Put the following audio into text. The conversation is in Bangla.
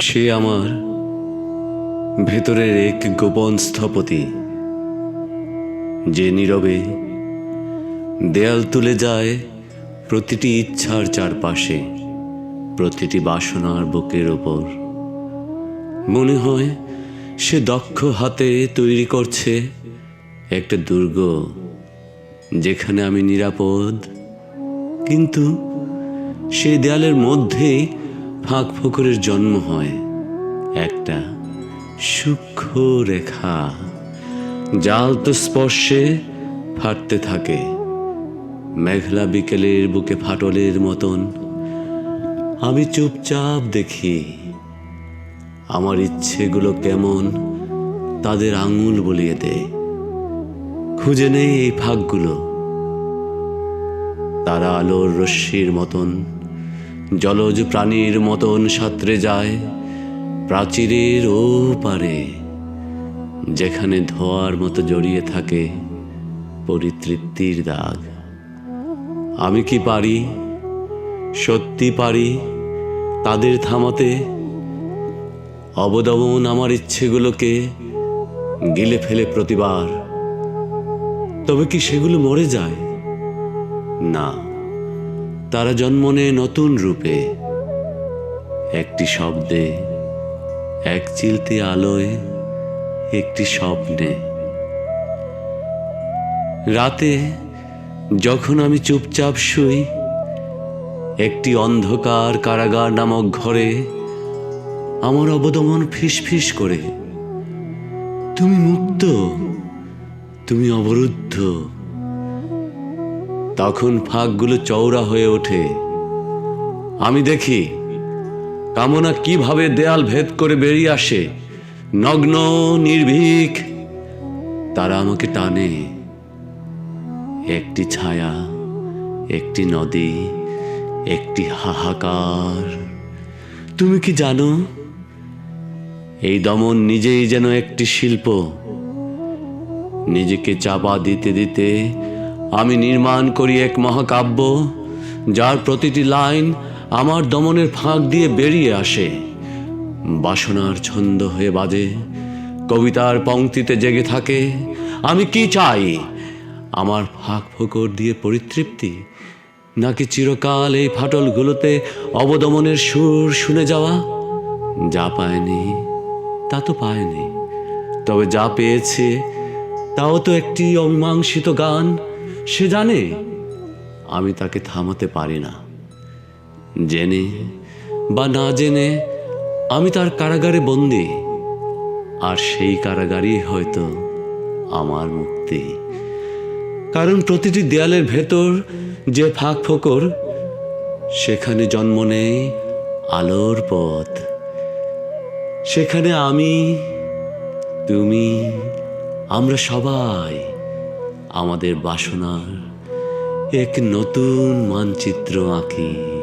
সে আমার ভেতরের এক গোপন স্থপতি, যে নীরবে দেয়াল তুলে যায় প্রতিটি ইচ্ছার চারপাশে, প্রতিটি বাসনার বুকের ওপর। মনে হয় সে দক্ষ হাতে তৈরি করছে একটা দুর্গ, যেখানে আমি নিরাপদ, কিন্তু সেই দেয়ালের মধ্যেই ফাঁক ফোকরের জন্ম হয় একটা সূক্ষ্ম রেখা। জাল তো স্পর্শে ফাটতে থাকে, মেঘলা বিকেলের বুকে ফাটলের মতন। আমি চুপচাপ দেখি, আমার ইচ্ছেগুলো কেমন তাদের আঙুল বলিয়ে দেয়। খুঁজে নেই এই ফাঁকগুলো, তারা আলোর রশ্মির মতন। জলজ প্রাণীর মতন সাঁতরে যায় প্রাচীরের ও পারে যেখানে ধোয়ার মতো জড়িয়ে থাকে পরিতৃপ্তির দাগ। আমি কি পারি? সত্যি পারি? তাদের থামাতে অবদমন আমার ইচ্ছেগুলোকে গিলে ফেলে প্রতিবার। তবে কি সেগুলো মরে যায়? না। তারা জন্ম নেয় নতুন রূপে। একটি শব্দে, এক চিলতে আলোয়, একটি স্বপ্নে। রাতে যখন আমি চুপচাপ শুই, একটি অন্ধকার কারাগার নামক ঘরে আমার অবদমন ফিস ফিস করে। তুমি মুক্ত, তুমি অবরুদ্ধ। তখন ফাঁকগুলো চওড়া হয়ে ওঠে। আমি দেখি কামনা কীভাবে দেয়াল ভেদ করে বেরিয়ে আসে। নগ্ন, নির্ভীক, তারা আমাকে টানে। একটি ছায়া, একটি নদী, একটি হাহাকার। তুমি কি জানো? এই দমন নিজেই যেন একটি শিল্প। নিজেকে চাপা দিতে দিতে আমি নির্মাণ করি এক মহাকাব্য, যার প্রতিটি লাইন আমার দমনের ফাঁক দিয়ে বেরিয়ে আসে। বাসনার ছন্দ হয়ে বাজে, কবিতার পংক্তিতে জেগে থাকে। আমি কি চাই? আমার ফাঁক ফোকর দিয়ে পরিতৃপ্তি? নাকি চিরকাল এই ফাটলগুলোতে অবদমনের সুর শুনে যাওয়া? যা পায়নি, তা তো পায়নি। তবে যা পেয়েছে, তাও তো একটি অমীমাংসিত গান। সে জানে আমি তাকে থামাতে পারি না। জেনে বা না জেনে আমি তার কারাগারে বন্দি, আর সেই কারাগারই হয়তো আমার মুক্তি। কারণ প্রতিটি দেয়ালের ভেতর যে ফাঁক ফোকর, সেখানে জন্ম নেয় আলোর পথ। সেখানে আমি, তুমি, আমরা সবাই আমাদের বাসনার এক নতুন মানচিত্র আঁকি।